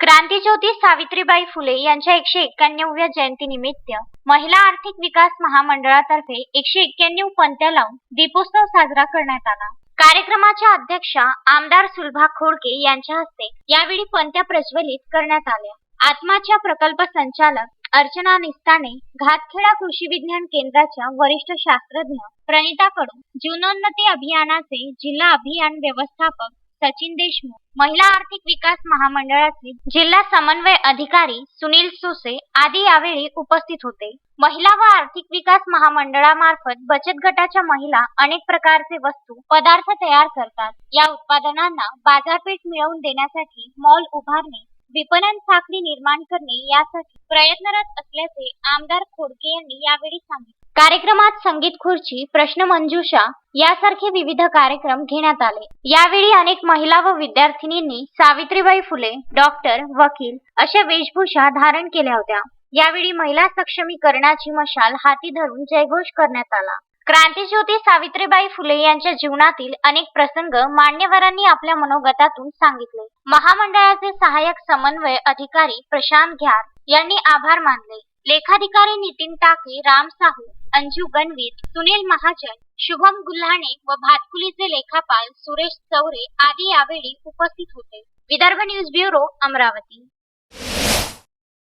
क्रांतीज्योती सावित्रीबाई फुले यांच्या एकशे एक्क्याण्णव्या जयंतीनिमित्त महिला आर्थिक विकास महामंडळातर्फे एकशे एक्क्याण्णव पंत्या लावून दीपोत्सव साजरा करण्यात आला. कार्यक्रमाच्या अध्यक्षा आमदार सुलभा खोडके यांच्या हस्ते यावेळी पंत्या प्रज्वलित करण्यात आल्या. आत्माच्या प्रकल्प संचालक अर्चना निस्ताने घातखेडा कृषी विज्ञान केंद्राच्या वरिष्ठ शास्त्रज्ञ प्रणिताकडून जीवनोन्नती अभियानाचे जिल्हा अभियान व्यवस्थापक सचिन देशमुख महिला आर्थिक विकास महामंडळाचे जिल्हा समन्वय अधिकारी सुनील सोसे आदी यावेळी उपस्थित होते. महिला व आर्थिक विकास महामंडळामार्फत बचत गटाच्या महिला अनेक प्रकारचे वस्तू पदार्थ तयार करतात. या उत्पादनांना बाजारपेठ मिळवून देण्यासाठी मॉल उभारणे विपणन साखळी निर्माण करणे यासाठी प्रयत्नरत असल्याचे आमदार खोडके यांनी यावेळी सांगितले. कार्यक्रमात संगीत खुर्ची प्रश्न मंजुषा यासारखे विविध कार्यक्रम घेण्यात आले. यावेळी अनेक महिला व विद्यार्थिनींनी सावित्रीबाई फुले डॉक्टर वकील अशा वेशभूषा धारण केल्या होत्या. यावेळी महिला सक्षमीकरणाची मशाल हाती धरून जयघोष करण्यात आला. क्रांतीज्योती सावित्रीबाई फुले यांच्या जीवनातील अनेक प्रसंग मान्यवरांनी आपल्या मनोगतातून सांगितले. महामंडळाचे सहाय्यक समन्वय अधिकारी प्रशांत घ्यार यांनी आभार मानले. लेखाधिकारी नितीन टाके राम साहू अंजू गणवीर सुनील महाजन शुभम गुल्हाणे व भातकुलीचे लेखापाल सुरेश चौरे आदी यावेळी उपस्थित होते. Vidarbha news bureau Amravati.